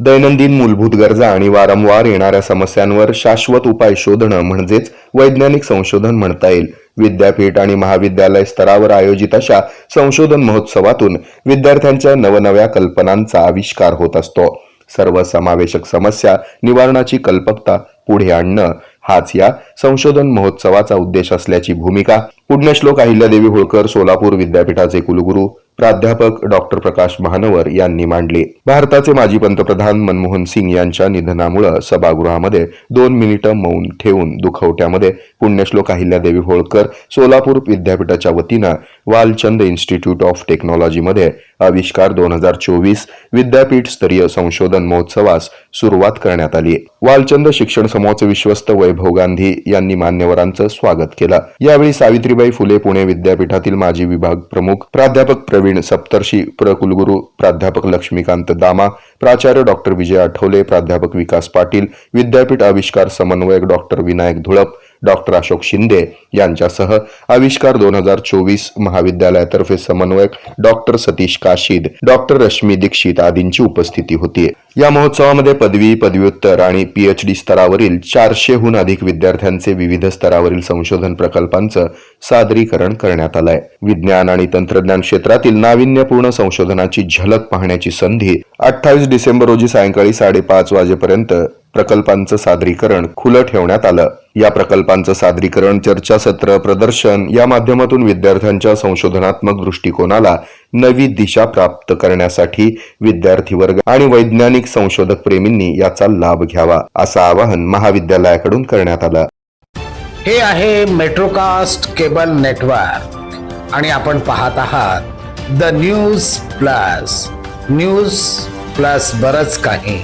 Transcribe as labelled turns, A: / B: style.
A: दैनंदिन मूलभूत गरजा आणि वारंवार येणाऱ्या समस्यांवर शाश्वत उपाय शोधणं म्हणजेच वैज्ञानिक संशोधन म्हणता येईल. विद्यापीठ आणि महाविद्यालय स्तरावर आयोजित अशा संशोधन महोत्सवातून विद्यार्थ्यांच्या नवनव्या कल्पनांचा आविष्कार होत असतो. सर्व समावेशक समस्या निवारणाची कल्पकता पुढे आणणं हाच या संशोधन महोत्सवाचा उद्देश असल्याची भूमिका पुण्यश्लोक अहिल्यादेवी होळकर सोलापूर विद्यापीठाचे कुलगुरू प्राध्यापक डॉक्टर प्रकाश महानवर यांनी मांडली. भारताचे माजी पंतप्रधान मनमोहन सिंग यांच्या निधनामुळे सभागृहामध्ये दोन मिनिटं मौन ठेवून दुखवट्यामध्ये पुण्यश्लोक अहिल्यादेवी होळकर सोलापूर विद्यापीठाच्या वतीनं वालचंद इन्स्टिट्यूट ऑफ टेक्नॉलॉजीमध्ये आविष्कार दोन हजार चोवीस विद्यापीठ स्तरीय संशोधन महोत्सवास सुरुवात करण्यात आली. वालचंद शिक्षण समूहाचे विश्वस्त वैभव गांधी यांनी मान्यवरांचं स्वागत केलं. यावेळी सावित्रीबाई फुले पुणे विद्यापीठातील माजी विभाग प्रमुख प्राध्यापक प्रवीण सप्तर्षी प्रकुलगुरू प्राध्यापक लक्ष्मीकांत दामा प्राचार्य डॉक्टर विजय आठवले प्राध्यापक विकास पाटील विद्यापीठ आविष्कार समन्वयक डॉक्टर विनायक धुळप डॉक्टर अशोक शिंदे यांच्यासह आविष्कार दोन हजार चोवीस महाविद्यालयातर्फे समन्वयक डॉक्टर सतीश काशीद डॉक्टर रश्मी दीक्षित आदींची उपस्थिती होती. या महोत्सवामध्ये पदवी पदव्युत्तर आणि पीएचडी स्तरावरील चारशेहून अधिक विद्यार्थ्यांचे विविध स्तरावरील संशोधन प्रकल्पांचं सादरीकरण करण्यात आलंय. विज्ञान आणि तंत्रज्ञान क्षेत्रातील नाविन्यपूर्ण संशोधनाची झलक पाहण्याची संधी अठ्ठावीस डिसेंबर रोजी सायंकाळी साडेपाच वाजेपर्यंत प्रकल्पांचं सादरीकरण खुलं ठेवण्यात आलं. या प्रकल्पांचं सादरीकरण चर्चासत्र प्रदर्शन या माध्यमातून विद्यार्थ्यांच्या संशोधनात्मक दृष्टिकोनाला नवी दिशा प्राप्त करण्यासाठी विद्यार्थी वर्ग आणि वैज्ञानिक संशोधक प्रेमींनी याचा लाभ घ्यावा असं आवाहन महाविद्यालयाकडून करण्यात आलं.
B: हे आहे मेट्रोकास्ट केबल नेटवर्क आणि आपण पाहत आहात the news plus news plus बरच काही.